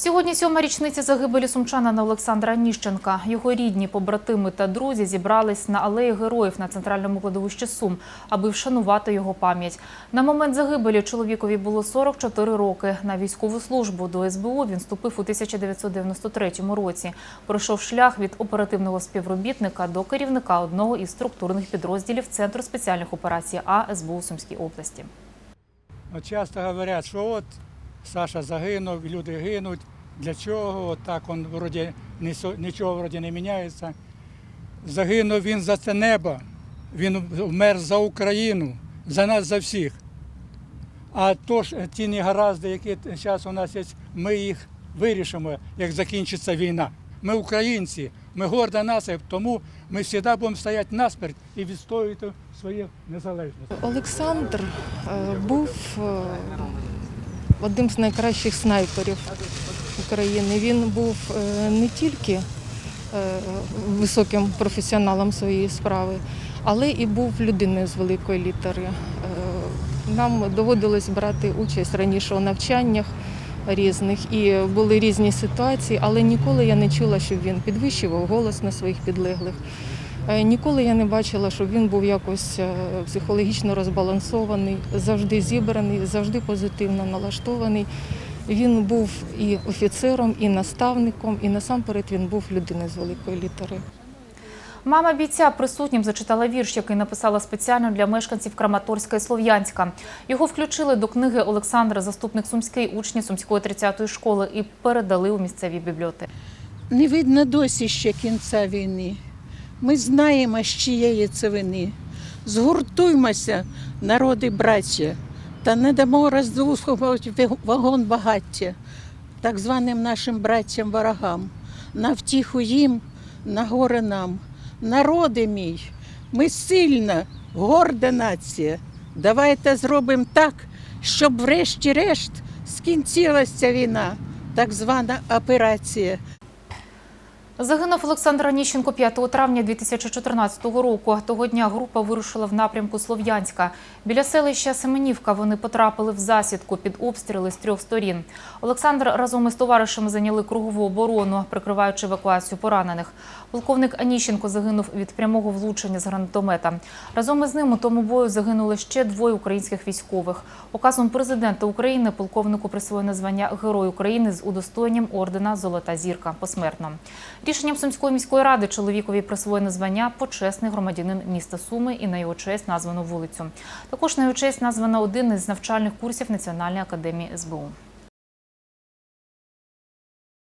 Сьогодні сьома річниця загибелі сумчанина Олександра Ніщенка. Його рідні, побратими та друзі зібрались на алеї героїв на центральному кладовищі Сум, аби вшанувати його пам'ять. На момент загибелі чоловікові було 44 роки. На військову службу до СБУ він вступив у 1993 році. Пройшов шлях від оперативного співробітника до керівника одного із структурних підрозділів Центру спеціальних операцій А СБУ Сумській області. Часто говорять, що от Саша загинув, люди гинуть. Для чого? Так він вроді нічого вроді не міняється. Загинув він за це небо. Він вмер за Україну, за нас, за всіх. А то ж ті негаразди, які зараз у нас є, ми їх вирішимо, як закінчиться війна. Ми українці, ми горда нація, тому ми завжди будемо стояти насмерть і відстоювати свою незалежність. Олександр е, був е, одним з найкращих снайперів України. Він був е, не тільки е, високим професіоналом своєї справи, але і був людиною з великої літери. Е, Нам доводилось брати участь раніше у навчаннях різних і були різні ситуації, але ніколи я не чула, щоб він підвищував голос на своїх підлеглих. Е, Ніколи я не бачила, щоб він був якось е, психологічно розбалансований, завжди зібраний, завжди позитивно налаштований. Він був і офіцером, і наставником, і насамперед він був людиною з великої літери. Мама бійця присутнім зачитала вірш, який написала спеціально для мешканців Краматорська і Слов'янська. Його включили до книги Олександра, заступник Сумський, учні Сумської 30-ї школи, і передали у місцеві бібліотеки. Не видно досі ще кінця війни. Ми знаємо, з чиєї це вини. Згуртуймося, народи браття, та не дамо роздухувати вагон багаття, так званим нашим браттям ворогам. На втіху їм, на горе нам. Народи мій, ми сильна, горда нація. Давайте зробимо так, щоб врешті-решт скінчилася війна, так звана операція. Загинув Олександр Аніщенко 5 травня 2014 року. Того дня група вирушила в напрямку Слов'янська. Біля селища Семенівка вони потрапили в засідку під обстріли з трьох сторін. Олександр разом із товаришами зайняли кругову оборону, прикриваючи евакуацію поранених. Полковник Аніщенко загинув від прямого влучення з гранатомета. Разом із ним у тому бою загинули ще двоє українських військових. Указом президента України полковнику присвоєно звання Герой України з удостоєнням ордена Золота зірка посмертно. Рішенням Сумської міської ради чоловікові присвоєно звання почесний громадянин міста Суми і на його честь названо вулицю. Також на його честь названо один із навчальних курсів Національної академії СБУ.